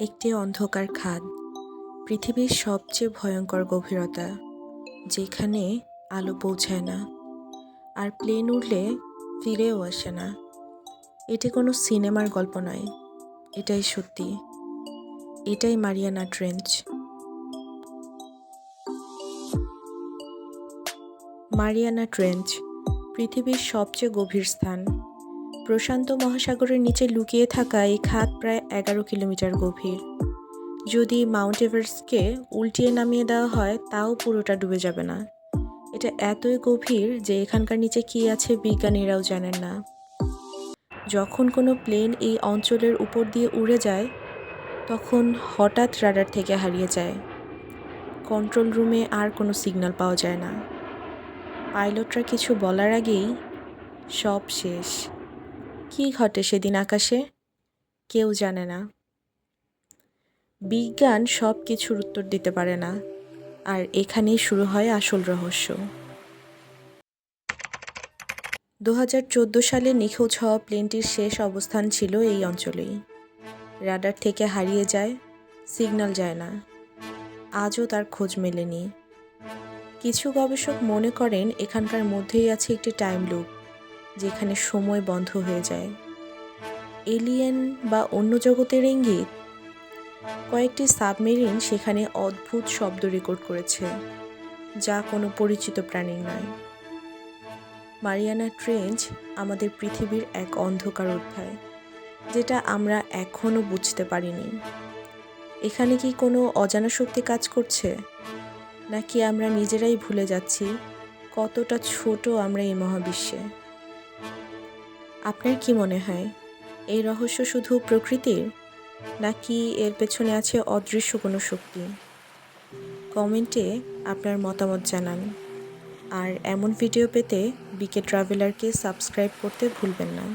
একটি অন্ধকার খাদ, পৃথিবীর সবচেয়ে ভয়ঙ্কর গভীরতা, যেখানে আলো পৌঁছায় না, আর প্লেন উড়লে ফিরেও আসে না। এটি কোনো সিনেমার গল্প নয়, এটাই সত্যি। এটাই মারিয়ানা ট্রেঞ্চ। মারিয়ানা ট্রেঞ্চ, পৃথিবীর সবচেয়ে গভীর স্থান। প্রশান্ত মহাসাগরের নিচে লুকিয়ে থাকা এই খাত প্রায় এগারো কিলোমিটার গভীর। যদি মাউন্ট এভারেস্টকে উল্টিয়ে নামিয়ে দেওয়া হয়, তাও পুরোটা ডুবে যাবে না। এটা এতই গভীর যে এখানকার নিচে কী আছে বিজ্ঞানীরাও জানেন না। যখন কোনো প্লেন এই অঞ্চলের উপর দিয়ে উড়ে যায়, তখন হঠাৎ রাডার থেকে হারিয়ে যায়। কন্ট্রোল রুমে আর কোনো সিগন্যাল পাওয়া যায় না। পাইলটরা কিছু বলার আগেই সব শেষ। কী ঘটে সেদিন আকাশে? কেউ জানে না। বিজ্ঞান সব কিছুর উত্তর দিতে পারে না, আর এখানেই শুরু হয় আসল রহস্য। দু হাজার চোদ্দ সালে নিখোঁজ হওয়া প্লেনটির শেষ অবস্থান ছিল এই অঞ্চলেই। রাডার থেকে হারিয়ে যায়, সিগন্যাল যায় না। আজও তার খোঁজ মেলেনি। কিছু গবেষক মনে করেন, এখানকার মধ্যেই আছে একটি টাইম লুপ। যেখানে সময় বন্ধ হয়ে যায়। এলিয়েন বা অন্য জগতের ইঙ্গিত? কয়েকটি সাবমেরিন সেখানে অদ্ভুত শব্দ রেকর্ড করেছে, যা কোনো পরিচিত প্রাণীর নয়। মারিয়ানা ট্রেঞ্চ আমাদের পৃথিবীর এক অন্ধকার অধ্যায়, যেটা আমরা এখনও বুঝতে পারিনি। এখানে কি কোনো অজানা শক্তি কাজ করছে? নাকি আমরা নিজেরাই ভুলে যাচ্ছি কতটা ছোট আমরা এই মহাবিশ্বে? আপনার কি মনে হয়? এই রহস্য শুধু প্রকৃতির? নাকি এর পেছনে আছে অদৃশ্য কোনো শক্তি? কমেন্টে আপনার মতামত জানান। আর এমন ভিডিও পেতে বিকে ট্রাভেলারকে সাবস্ক্রাইব করতে ভুলবেন না।